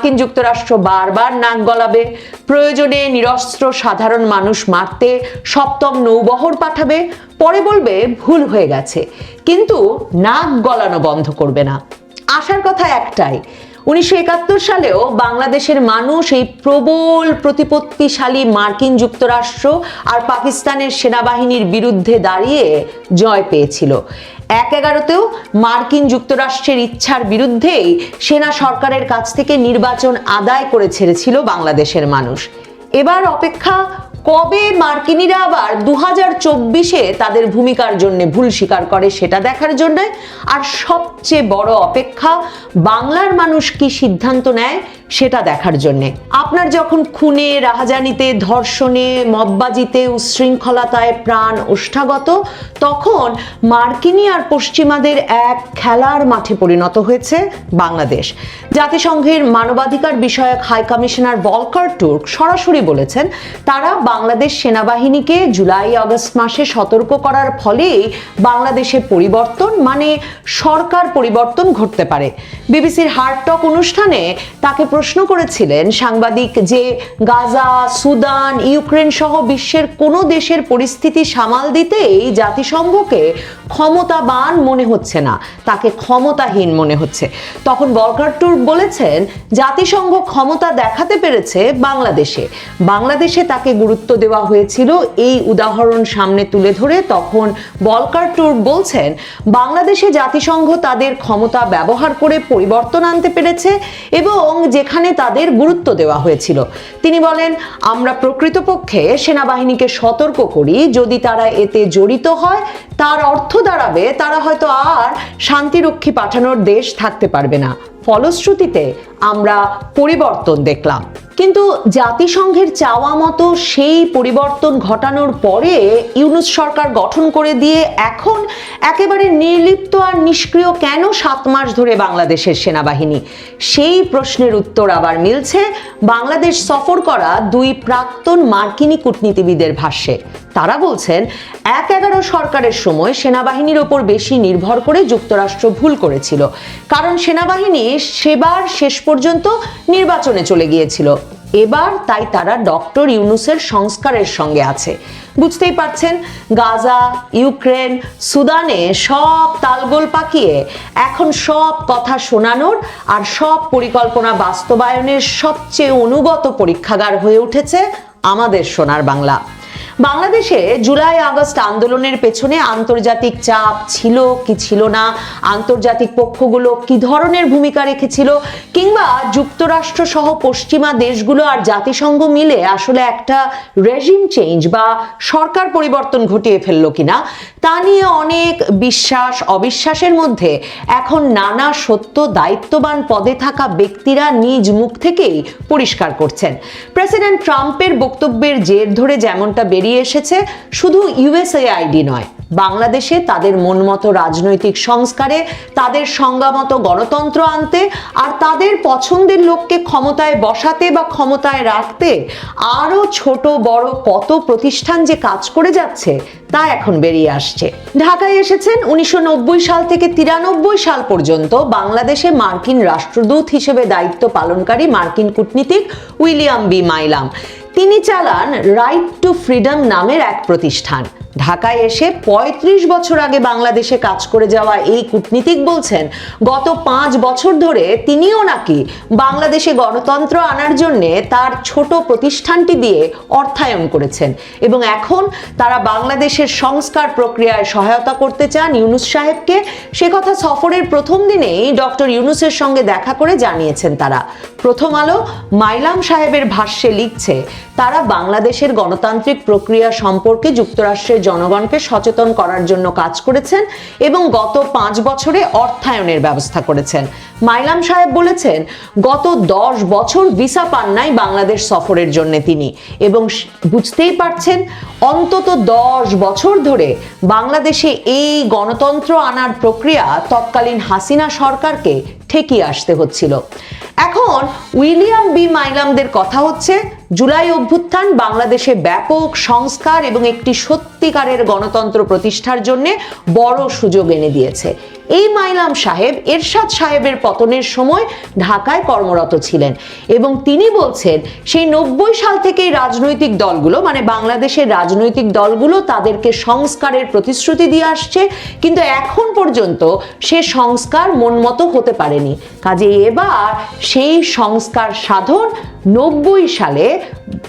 মার্কিন যুক্তরাষ্ট্র বারবার নাক গলাবে। প্রয়োজনে নিরস্ত্র সাধারণ মানুষ মারতে সপ্তম নৌবহর পাঠাবে। পরে বলবে ভুল হয়ে গেছে। কিন্তু নাক গলানো বন্ধ করবে না। আসার কথা একটাই, উনিশশো একাত্তর সালেও বাংলাদেশের মানুষ এই প্রবল প্রতিপত্তিশালী মার্কিন যুক্তরাষ্ট্র আর পাকিস্তানের সেনাবাহিনীর বিরুদ্ধে দাঁড়িয়ে জয় পেয়েছিল। এক এগারোতেও মার্কিন যুক্তরাষ্ট্রের ইচ্ছার বিরুদ্ধেই সেনা সরকারের কাছ থেকে নির্বাচন আদায় করে ছেড়েছিল বাংলাদেশের মানুষ। এবার অপেক্ষা, কবে মার্কিনিরা আবার দু হাজার চব্বিশে তাদের ভূমিকার জন্য ভুল স্বীকার করে সেটা দেখার জন্য? আর সবচেয়ে বড় অপেক্ষা, বাংলার মানুষ কি সিদ্ধান্ত নেয়? সেটা দেখার জন্যে। আপনার যখন খুনে, রাহাজানিতে, ধর্ষণে, মববাজিতে উশৃঙ্খলতায় প্রাণ ওষ্ঠাগত, তখন মার্কিনী আর পশ্চিমাদের এক খেলার মাঠে পরিণত হয়েছে বাংলাদেশ। জাতিসংঘের মানবাধিকার বিষয়ক হাই কমিশনার বলকার টুর্ক সরাসরি বলেছেন, তারা বাংলাদেশ সেনাবাহিনীকে জুলাই আগস্ট মাসে সতর্ক করার ফলেই বাংলাদেশে পরিবর্তন মানে সরকার পরিবর্তন ঘটতে পারে। বিবিসির হার্ট টক অনুষ্ঠানে তাকে প্রশ্ন করেছিলেন সাংবাদিক যে গাজা, সুদান, ইউক্রেন সহ বিশ্বের কোনো দেশের পরিস্থিতি সামাল দিতেই জাতিসংঘকে ক্ষমতাবান মনে হচ্ছে না, তাকে ক্ষমতাহীন মনে হচ্ছে। তখন বলকার টুর বলেছেন, জাতিসংঘ ক্ষমতা দেখাতে পেরেছে বাংলাদেশে। বাংলাদেশে তাকে গুরুত্ব দেওয়া হয়েছিল এই উদাহরণ সামনে তুলে ধরে। তখন বলকার টুর বলছেন, বাংলাদেশে জাতিসংঘ তাদের ক্ষমতা ব্যবহার করে পরিবর্তন আনতে পেরেছে এবং যেখানে তাদের গুরুত্ব দেওয়া হয়েছিল। তিনি বলেন, আমরা প্রকৃতপক্ষে সেনাবাহিনীকে সতর্ক করি, যদি তারা এতে জড়িত হয়, তার অর্থ দাঁড়াবে, তারা হয়তো আর শান্তিরক্ষী পাঠানোর দেশ থাকতে পারবে না। ফলশ্রুতিতে আমরা পরিবর্তন দেখলাম। কিন্তু জাতিসংঘের চাওয়া মতো সেই পরিবর্তন ঘটানোর পরে ইউনুস সরকার গঠন করে দিয়ে এখন একেবারে নির্লিপ্ত আর নিষ্ক্রিয় কেন সাত মাস ধরে বাংলাদেশের সেনাবাহিনী? সেই প্রশ্নের উত্তর আবার মিলছে বাংলাদেশ সফর করা দুই প্রাক্তন মার্কিনী কূটনীতিবিদের ভাষ্যে। তারা বলছেন, এক এগারো সরকারের সময় সেনাবাহিনীর ওপর বেশি নির্ভর করে যুক্তরাষ্ট্র ভুল করেছিল। কারণ সেনাবাহিনী সেবার শেষ পর্যন্ত নির্বাচনে চলে গিয়েছিল। এবার তাই তারা ডক্টর ইউনুসের সংস্কারের সঙ্গে আছে। বুঝতেই পারছেন, গাজা, ইউক্রেন, সুদানে সব তালগোল পাকিয়ে এখন সব কথা শোনানোর আর সব পরিকল্পনা বাস্তবায়নের সবচেয়ে অনুগত পরীক্ষাগার হয়ে উঠেছে আমাদের সোনার বাংলা। বাংলাদেশে জুলাই আগস্ট আন্দোলনের পেছনে আন্তর্জাতিক চাপ ছিল কি ছিল না? আন্তর্জাতিক পক্ষগুলো কি ধরনের ভূমিকা রেখেছিল? কিংবা যুক্তরাষ্ট্র সহ পশ্চিমা দেশগুলো আর জাতিসংঘ মিলে আসলে একটা রেজিম চেঞ্জ বা সরকার পরিবর্তন ঘটিয়ে ফেলল কিনা? তা নিয়ে অনেক বিশ্বাস, অবিশ্বাসের মধ্যে এখন নানা সত্য দায়িত্ববান পদে থাকা ব্যক্তিরা নিজ মুখ থেকেই পরিষ্কার করছেন। প্রেসিডেন্ট ট্রাম্পের বক্তব্যের জের ধরে যেমনটা বেরিয়ে এসেছে, শুধু ইউএসএআইডি নয়, বাংলাদেশে তাদের মনমতো রাজনৈতিক সংস্কারে, তাদের সংজ্ঞামতো গণতন্ত্র আনতে, আর তাদের পছন্দের লোককে ক্ষমতায় বসাতে বা ক্ষমতায় রাখতে আরও ছোট, বড় কত প্রতিষ্ঠান যে কাজ করে যাচ্ছে তা এখন বেরিয়ে আসছে। ঢাকায় এসেছেন উনিশশো নব্বই সাল থেকে তিরানব্বই সাল পর্যন্ত বাংলাদেশে মার্কিন রাষ্ট্রদূত হিসেবে দায়িত্ব পালনকারী মার্কিন কূটনীতিক উইলিয়াম বি মাইলাম। তিনি চালান রাইট টু ফ্রিডম নামের এক প্রতিষ্ঠান। ঢাকায় এসে ৩৫ বছর আগে বাংলাদেশে কাজ করে যাওয়া এই কূটনীতিক বলছেন, গত পাঁচ বছর ধরে তিনিও নাকি বাংলাদেশে গণতন্ত্র আনার জন্য তার ছোট প্রতিষ্ঠানটি দিয়ে অর্থায়ন করেছেন এবং এখন তারা বাংলাদেশের সংস্কার প্রক্রিয়ায় সহায়তা করতে চান ইউনুস সাহেবকে। সে কথা সফরের প্রথম দিনেই ডক্টর ইউনুসের সঙ্গে দেখা করে জানিয়েছেন তারা। প্রথম আলো মাইলাম সাহেবের ভাষ্যে লিখছে, তারা বাংলাদেশের গণতান্ত্রিক প্রক্রিয়া সম্পর্কে যুক্তরাষ্ট্রের জনগণকে সচেতন করার জন্য কাজ করেছেন এবং গত পাঁচ বছরে অর্থায়নের ব্যবস্থা করেছেন। মাইলাম সাহেব বলেছেন, গত দশ বছর ভিসা পান নাই বাংলাদেশ সফরের জন্য তিনি এবং বুঝতেই পারছেন, অন্তত দশ বছর ধরে বাংলাদেশে এই গণতন্ত্র আনার প্রক্রিয়া তৎকালীন হাসিনা সরকারকে ঠেকিয়ে আসতে হচ্ছিল। এখন উইলিয়াম বি মাইলামদের কথা হচ্ছে, জুলাই অভ্যুত্থান বাংলাদেশে ব্যাপক সংস্কার এবং একটি সত্যিকারের গণতন্ত্র প্রতিষ্ঠার জন্য বড় সুযোগ এনে দিয়েছে। এই মাইলাম সাহেব এরশাদ সাহেবের পতনের সময় ঢাকায় কর্মরত ছিলেন এবং তিনি বলছেন, সেই নব্বই সাল থেকেই রাজনৈতিক দলগুলো মানে বাংলাদেশের রাজনৈতিক দলগুলো তাদেরকে সংস্কারের প্রতিশ্রুতি দিয়ে আসছে, কিন্তু এখন পর্যন্ত সে সংস্কার মনমতো হতে পারেনি। কাজে এবার সেই সংস্কার সাধন নব্বই সালে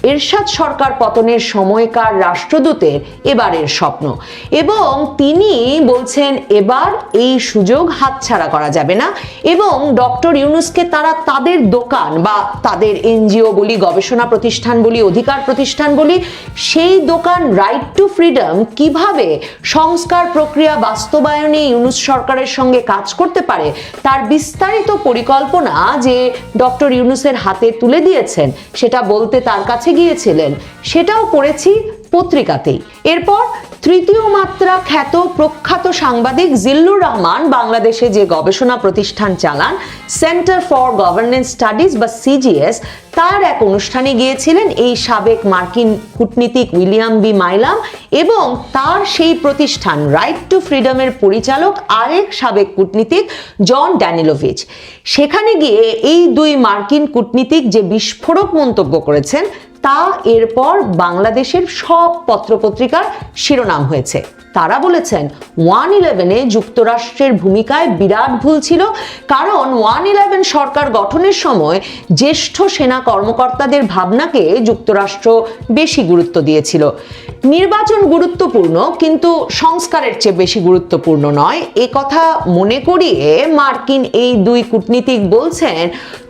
এরশাদ সরকার পতনের সময়কার রাষ্ট্রদূতের এবারের স্বপ্ন। এবং তিনি বলছেন, এবার এই সুযোগ হাতছাড়া করা যাবে না। এবং ডক্টর ইউনুসকে তারা তাদের দোকান বা তাদের এনজিও বলি, গবেষণা প্রতিষ্ঠান বলি, অধিকার প্রতিষ্ঠান বলি, সেই দোকান রাইট টু ফ্রিডম কীভাবে সংস্কার প্রক্রিয়া বাস্তবায়নে ইউনুস সরকারের সঙ্গে কাজ করতে পারে, তার বিস্তারিত পরিকল্পনা যে ডক্টর ইউনুসের হাতে তুলে দিয়েছেন সেটা বলতে তার কাছে গিয়েছিলেন সেটাও পড়েছি পত্রিকাতেই। এরপর তৃতীয় মাত্রা খ্যাত প্রখ্যাত সাংবাদিক জিল্লুর রহমান বাংলাদেশে যে গবেষণা প্রতিষ্ঠান চালান, সেন্টার ফর গভর্নেন্স স্টাডিজ বা সিজিএস, তার এক অনুষ্ঠানে গিয়েছিলেন এই সাবেক মার্কিন কূটনীতিক উইলিয়াম বি মাইলাম এবং তার সেই প্রতিষ্ঠান রাইট টু ফ্রিডমের পরিচালক আরেক সাবেক কূটনীতিক জন ড্যানিলোভিচ। সেখানে গিয়ে এই দুই মার্কিন কূটনীতিক যে বিস্ফোরক মন্তব্য করেছেন তা এরপর বাংলাদেশের সব পত্রপত্রিকার শিরোনাম হয়েছে। তারা বলেছেন, ওয়ান ইলেভেনে যুক্তরাষ্ট্রের ভূমিকায় বিরাট ভুল ছিল, কারণ ওয়ান ইলেভেন সরকার গঠনের সময় জ্যেষ্ঠ সেনা কর্মকর্তাদের ভাবনাকে যুক্তরাষ্ট্র বেশি গুরুত্ব দিয়েছিল। নির্বাচন গুরুত্বপূর্ণ, কিন্তু সংস্কারের চেয়ে বেশি গুরুত্বপূর্ণ নয়। এ কথা মনে করিয়ে মার্কিন এই দুই কূটনীতিক বলছেন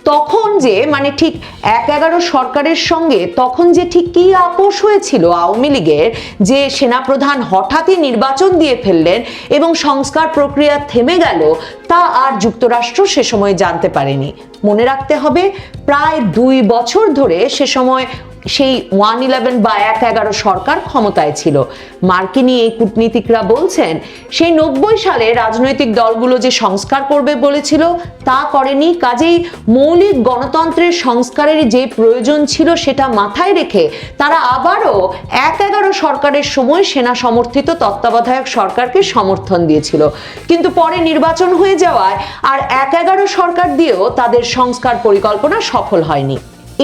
তখন যে মানে ঠিক এক এগারো সরকারের সঙ্গে তখন যে ঠিক কি আপোষ হয়েছিল আওয়ামী লীগের, যে সেনাপ্রধান হঠাৎই নির্বাচন দিয়ে ফেললেন এবং সংস্কার প্রক্রিয়া থেমে গেল, তা আর যুক্তরাষ্ট্র সে সময় জানতে পারেনি। মনে রাখতে হবে, প্রায় দুই বছর ধরে সে সময় সেই ওয়ান ইলেভেন বা এক এগারো সরকার ক্ষমতায় ছিল। মার্কিনী এই কূটনীতিকরা বলছেন, সেই নব্বই সালে রাজনৈতিক দলগুলো যে সংস্কার করবে বলেছিল, তা করেনি। কাজেই মৌলিক গণতন্ত্রের সংস্কারের যে প্রয়োজন ছিল সেটা মাথায় রেখে তারা আবারও এক এগারো সরকারের সময় সেনা সমর্থিত তত্ত্বাবধায়ক সরকারকে সমর্থন দিয়েছিল। কিন্তু পরে নির্বাচন হয়ে যাওয়ায় আর এক এগারো সরকার দিয়েও তাদের সংস্কার পরিকল্পনা সফল হয়নি।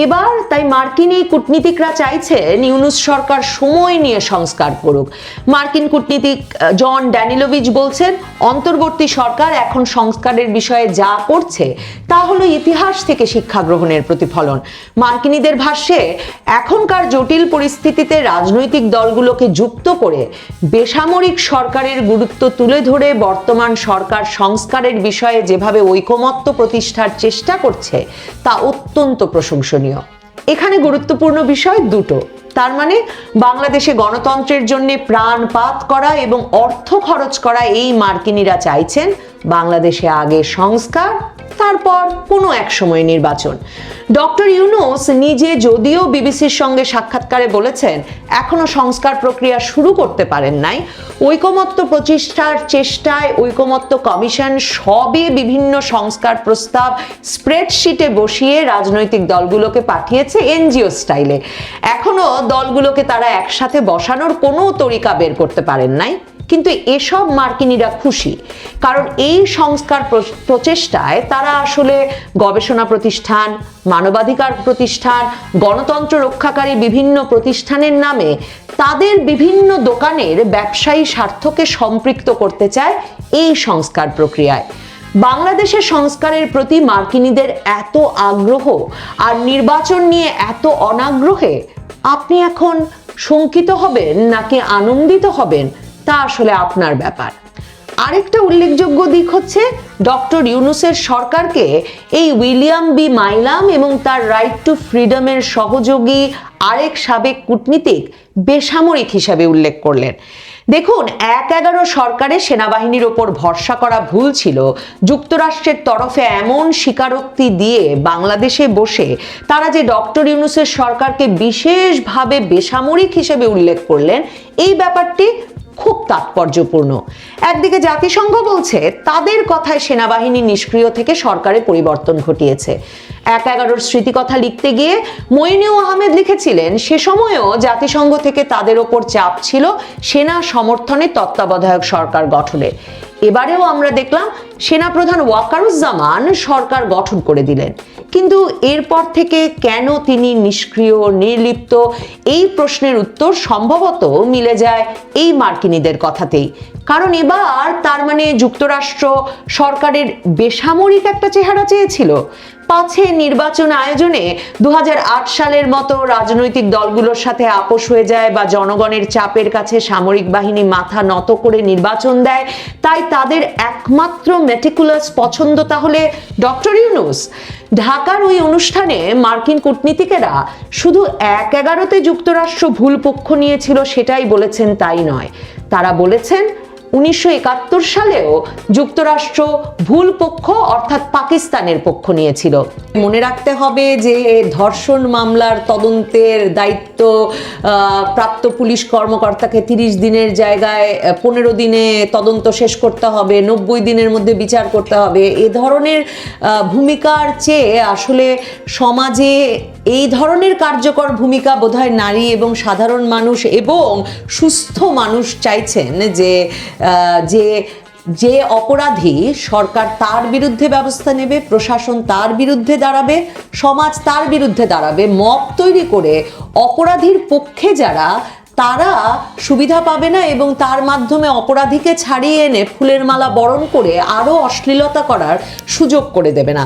এবার তাই মার্কিন এই কূটনীতিকরা চাইছে নিউনুস সরকার সময় নিয়ে সংস্কার করুক। মার্কিন কূটনীতিক জন ড্যানিলোভিচ বলছেন, অন্তর্বর্তী সরকার এখন সংস্কারের বিষয়ে যা করছে, তা হলো ইতিহাস থেকে শিক্ষা গ্রহণের প্রতিফলন। মার্কিনীদের ভাষ্যে, এখনকার জটিল পরিস্থিতিতে রাজনৈতিক দলগুলোকে যুক্ত করে বেসামরিক সরকারের গুরুত্ব তুলে ধরে বর্তমান সরকার সংস্কারের বিষয়ে যেভাবে ঐকমত্য প্রতিষ্ঠার চেষ্টা করছে, তা অত্যন্ত প্রশংসনীয়। এখানে গুরুত্বপূর্ণ বিষয় দুটো। তার মানে বাংলাদেশে গণতন্ত্রের জন্য প্রাণপাত করা এবং অর্থ খরচ করা এই মার্কিনীরা চাইছেন বাংলাদেশে আগে সংস্কার তারপর কোনো এক সময় নির্বাচন। ডক্টর ইউনুস নিজে যদিও বিবিসির সঙ্গে সাক্ষাৎকারে বলেছেন, এখনও সংস্কার প্রক্রিয়া শুরু করতে পারেন নাই। ঐকমত্য প্রতিষ্ঠার চেষ্টায় ঐকমত্য কমিশন সবে বিভিন্ন সংস্কার প্রস্তাব স্প্রেডশিটে বসিয়ে রাজনৈতিক দলগুলোকে পাঠিয়েছে এনজিও স্টাইলে। এখনও দলগুলোকে তারা একসাথে বসানোর কোনো তরিকা বের করতে পারেন নাই। কিন্তু এসব মার্কিনীরা খুশি। কারণ এই সংস্কার প্র- প্রচেষ্টায় তারা আসলে গবেষণা প্রতিষ্ঠান, মানবাধিকার প্রতিষ্ঠান, গণতন্ত্র রক্ষাকারী বিভিন্ন প্রতিষ্ঠানের নামে তাদের বিভিন্ন দোকানের ব্যবসায়ী স্বার্থকে সম্পৃক্ত করতে চায় এই সংস্কার প্রক্রিয়ায়। বাংলাদেশের সংস্কারের প্রতি মার্কিনীদের এত আগ্রহ আর নির্বাচন নিয়ে এত অনাগ্রহে আপনি এখন শঙ্কিত হবেন নাকি আনন্দিত হবেন তা আসলে আপনার ব্যাপার। আরেকটা উল্লেখযোগ্য দিক হচ্ছে, ডক্টর ইউনুসের সরকারকে এই উইলিয়াম বি মাইলাম এবং তার রাইট টু ফ্রিডমের সহযোগী আরেক সাবেক কূটনীতিক বেসামরিক হিসাবে উল্লেখ করলেন। দেখুন, এক এগারো সরকারের সেনাবাহিনীর ওপর ভরসা করা ভুল ছিল। যুক্তরাষ্ট্রের তরফে এমন স্বীকারোক্তি দিয়ে বাংলাদেশে বসে তারা যে ডক্টর ইউনুসের সরকারকে বিশেষভাবে বেসামরিক হিসেবে উল্লেখ করলেন, এই ব্যাপারটি খুব তাৎপর্যপূর্ণ। একদিকে জাতিসংঘ বলছে, তাদের কথায় সেনাবাহিনী নিষ্ক্রিয় থেকে সরকারে পরিবর্তন ঘটিয়েছে। এক এগারোর স্মৃতিকথা লিখতে গিয়ে মইনিউ আহমেদ লিখেছিলেন, সে সময়ও জাতিসংঘ থেকে তাদের ওপর চাপ ছিল সেনা সমর্থনে তত্ত্বাবধায়ক সরকার গঠনে। এবারেও আমরা দেখলাম, সেনাপ্রধান ওয়াকারুজ্জামান সরকার গঠন করে দিলেন। কিন্তু এরপর থেকে কেন তিনি নিষ্ক্রিয়, নির্লিপ্ত? এই প্রশ্নের উত্তর সম্ভবত মিলে যায় এই মার্কিনীদের কথাতেই। কারণ এবার তার মানে যুক্তরাষ্ট্র সরকারের বেসামরিক একটা চেহারা চেয়েছিল। পাছে নির্বাচন আয়োজনে দু হাজার আট সালের মতো রাজনৈতিক দলগুলোর সাথে আপোষ হয়ে যায় বা জনগণের চাপের কাছে সামরিক বাহিনী মাথা নত করে নির্বাচন দেয়, তাই তাদের একমাত্র মেটিকুলাস পছন্দ তাহলে ডক্টর ইউনুস। ঢাকার ওই অনুষ্ঠানে মার্কিন কূটনীতিকেরা শুধু এক এগারোতে যুক্তরাষ্ট্র ভুল পক্ষ নিয়েছিল সেটাই বলেছেন তাই নয়। তারা বলেছেন উনিশশো একাত্তর সালেও যুক্তরাষ্ট্র ভুল পক্ষ অর্থাৎ পাকিস্তানের পক্ষ নিয়েছিল। মনে রাখতে হবে যে ধর্ষণ মামলার তদন্তের দায়িত্ব প্রাপ্ত পুলিশ কর্মকর্তাকে তিরিশ দিনের জায়গায় পনেরো দিনে তদন্ত শেষ করতে হবে, নব্বই দিনের মধ্যে বিচার করতে হবে। এ ধরনের ভূমিকার চেয়ে আসলে সমাজে এই ধরনের কার্যকর ভূমিকা বোধহয় নারী এবং সাধারণ মানুষ এবং সুস্থ মানুষ চাইছেন যে যে যে অপরাধী সরকার তার বিরুদ্ধে ব্যবস্থা নেবে, প্রশাসন তার বিরুদ্ধে দাঁড়াবে, সমাজ তার বিরুদ্ধে দাঁড়াবে, মব তৈরি করে অপরাধীর পক্ষে যারা, তারা সুবিধা পাবে না এবং তার মাধ্যমে অপরাধীকে ছাড়িয়ে এনে ফুলের মালা বরণ করে আরও অশ্লীলতা করার সুযোগ করে দেবে না।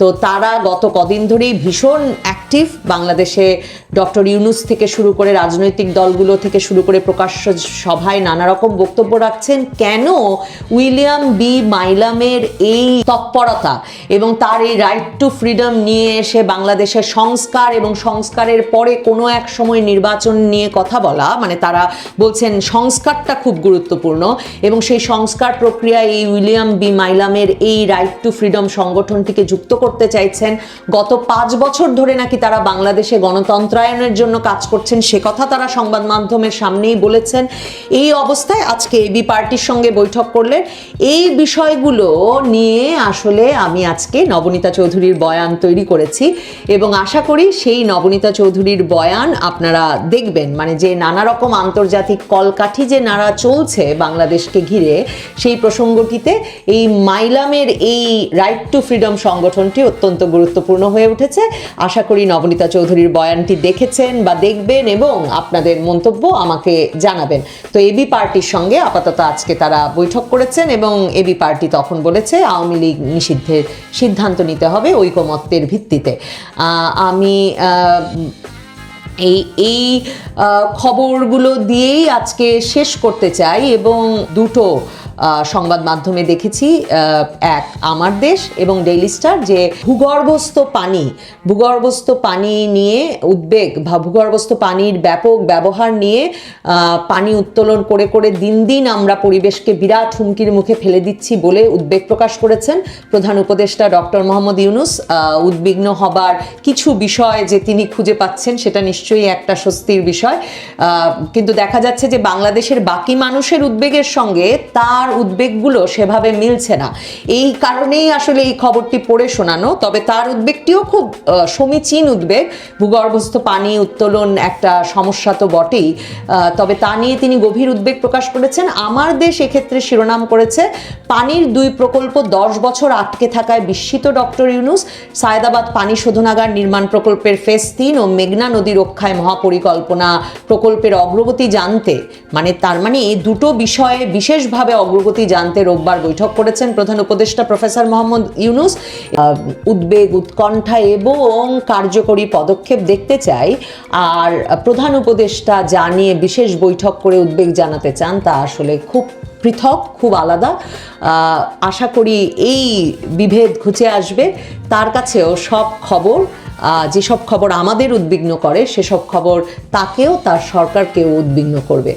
তো তারা গত কদিন ধরেই ভীষণ অ্যাক্টিভ বাংলাদেশে ডক্টর ইউনুস থেকে শুরু করে রাজনৈতিক দলগুলো থেকে শুরু করে প্রকাশ্য সভায় নানা রকম বক্তব্য রাখছেন। কেন উইলিয়াম বি মাইলামের এই তৎপরতা এবং তার এই রাইট টু ফ্রিডম নিয়ে এসে বাংলাদেশের সংস্কার এবং সংস্কারের পরে কোনো এক সময় নির্বাচন নিয়ে কথা বলা মানে তারা বলছেন সংস্কারটা খুব গুরুত্বপূর্ণ এবং সেই সংস্কার প্রক্রিয়ায় এই উইলিয়াম বি মাইলামের এই রাইট টু ফ্রিডম সংগঠনটিকে যুক্ত করতে চাইছেন। গত পাঁচ বছর ধরে নাকি তারা বাংলাদেশে গণতন্ত্রায়নের জন্য কাজ করছেন, সে কথা তারা সংবাদ মাধ্যমের সামনেই বলেছেন। এই অবস্থায় আজকে এবি পার্টির সঙ্গে বৈঠক করলেন। এই বিষয়গুলো নিয়ে আসলে আমি আজকে নবনীতা চৌধুরীর বয়ান তৈরি করেছি এবং আশা করি সেই নবনীতা চৌধুরীর বয়ান আপনারা দেখবেন। মানে যে নানা রকম আন্তর্জাতিক কলকাঠি যে নাড়া চলছে বাংলাদেশকে ঘিরে, সেই প্রসঙ্গটিতে এই মাইলামের এই রাইট টু ফ্রিডম সংগঠনটি অত্যন্ত গুরুত্বপূর্ণ হয়ে উঠেছে। আশা করি নবনীতা চৌধুরীর বয়ানটি দেখেছেন বা দেখবেন এবং আপনাদের মন্তব্য আমাকে জানাবেন। তো এবি পার্টির সঙ্গে আপাতত আজকে তারা বৈঠক করেছেন এবং এবি পার্টি তখন বলেছে, আওয়ামী লীগ নিষিদ্ধের সিদ্ধান্ত নিতে হবে ঐকমত্যের ভিত্তিতে। আমি এই এই খবরগুলো দিয়েই আজকে শেষ করতে চাই এবং দুটো সংবাদ মাধ্যমে দেখেছি এক আমার দেশ এবং ডেইলি স্টার যে ভূগর্ভস্থ পানি ভূগর্ভস্থ পানি নিয়ে উদ্বেগ বা ভূগর্ভস্থ পানির ব্যাপক ব্যবহার নিয়ে পানি উত্তোলন করে করে দিন দিন আমরা পরিবেশকে বিরাট হুমকির মুখে ফেলে দিচ্ছি বলে উদ্বেগ প্রকাশ করেছেন প্রধান উপদেষ্টা ডক্টর মোহাম্মদ ইউনুস। উদ্বিগ্ন হবার কিছু বিষয় যে তিনি খুঁজে পাচ্ছেন সেটা নিশ্চয়ই একটা স্বস্তির বিষয়। কিন্তু দেখা যাচ্ছে যে বাংলাদেশের বাকি মানুষের উদ্বেগের সঙ্গে তার উদ্বেগগুলো সেভাবে মিলছে না। এই কারণেই আসলে এই খবরটি পড়ে শোনানো। তবে তার উদ্বেগটিও খুব সমীচীন উদ্বেগ। ভূগর্ভস্থ পানি উত্তোলন একটা সমস্যা তো বটেই। তবে তা নিয়ে তিনি গভীর উদ্বেগ প্রকাশ করেছেন। আমার দেশ এক্ষেত্রে শিরোনাম করেছে, পানির দুই প্রকল্প দশ বছর আটকে থাকায় বিস্মিত ডক্টর ইউনুস। সায়দাবাদ পানি শোধনাগার নির্মাণ প্রকল্পের ফেজ তিন ও মেঘনা নদী রক্ষায় মহাপরিকল্পনা প্রকল্পের অগ্রগতি জানতে। মানে তার মানে এই দুটো বিষয়ে বিশেষভাবে অগ্রগতি জানতে রোববার বৈঠক করেছেন প্রধান উপদেষ্টা প্রফেসর মোহাম্মদ ইউনুস। উদ্বেগ, উৎকণ্ঠা এবং কার্যকরী পদক্ষেপ দেখতে চাই। আর প্রধান উপদেষ্টা যা নিয়ে বিশেষ বৈঠক করে উদ্বেগ জানাতে চান তা আসলে খুব পৃথক, খুব আলাদা। আশা করি এই বিভেদ ঘুচে আসবে। তার কাছেও সব খবর যেসব খবর আমাদের উদ্বিগ্ন করে, সেসব খবর তাকেও, তার সরকারকেও উদ্বিগ্ন করবে।